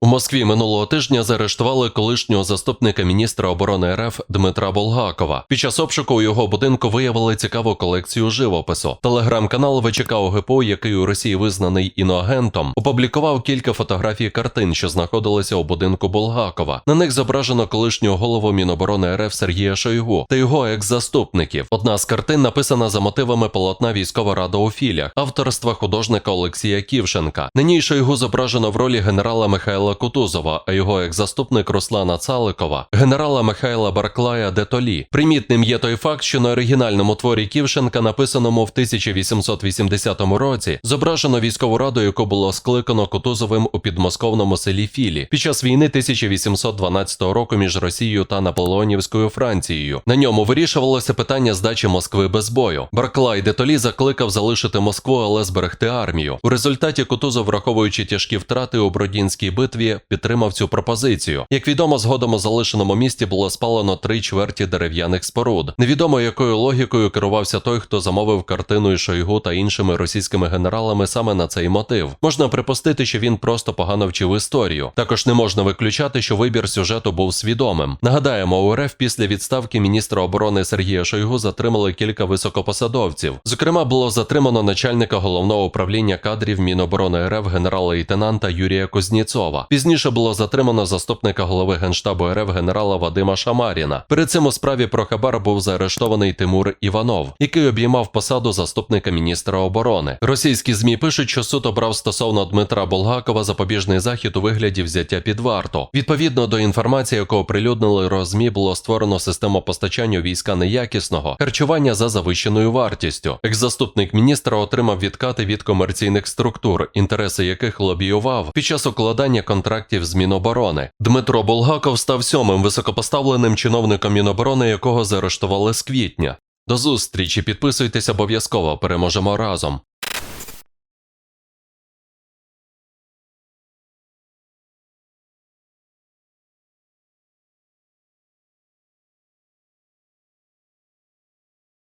У Москві минулого тижня заарештували колишнього заступника міністра оборони РФ Дмитра Болгакова. Під час обшуку у його будинку виявили цікаву колекцію живопису. Телеграм-канал ВЧК ОГПО, який у Росії визнаний іноагентом, опублікував кілька фотографій картин, що знаходилися у будинку Болгакова. На них зображено колишнього голову Міноборони РФ Сергія Шойгу та його екс-заступників. Одна з картин написана за мотивами полотна Військова рада у філях, авторства художника Олексія Ківшенка. На ній Шойгу зображено в ролі генерала Михайла Кутузова, а його екс-заступник Руслана Цаликова, генерала Михайла Барклая Детолі. Примітним є той факт, що на оригінальному творі Ківшенка, написаному в 1880 році, зображено військову раду, яку було скликано Кутузовим у підмосковному селі Філі під час війни 1812 року між Росією та Наполеонівською Францією. На ньому вирішувалося питання здачі Москви без бою. Барклай Детолі закликав залишити Москву, але зберегти армію. У результаті Кутузов, враховуючи тяжкі втрати у Бродінській битві, підтримав цю пропозицію. Як відомо, згодом у залишеному місті було спалено три чверті дерев'яних споруд. Невідомо якою логікою керувався той, хто замовив картину і Шойгу та іншими російськими генералами саме на цей мотив. Можна припустити, що він просто погано вчив історію. Також не можна виключати, що вибір сюжету був свідомим. Нагадаємо, у РФ після відставки міністра оборони Сергія Шойгу затримали кілька високопосадовців. Зокрема, було затримано начальника головного управління кадрів Міноборони РФ генерала-лейтенанта Юрія Кузнєцова. Пізніше було затримано заступника голови генштабу РФ генерала Вадима Шамаріна. Перед цим у справі про хабар був заарештований Тимур Іванов, який обіймав посаду заступника міністра оборони. Російські змі пишуть, що суд обрав стосовно Дмитра Болгакова запобіжний захід у вигляді взяття під варту. Відповідно до інформації, яку оприлюднили розмі, було створено систему постачання війська неякісного харчування за завищеною вартістю. Екс-заступник міністра отримав відкати від комерційних структур, інтереси яких лобіював під час укладання контрактів з Міноборони. Дмитро Болгаков став сьомим високопоставленим чиновником Міноборони, якого заарештували з квітня. До зустрічі, підписуйтесь обов'язково, переможемо разом.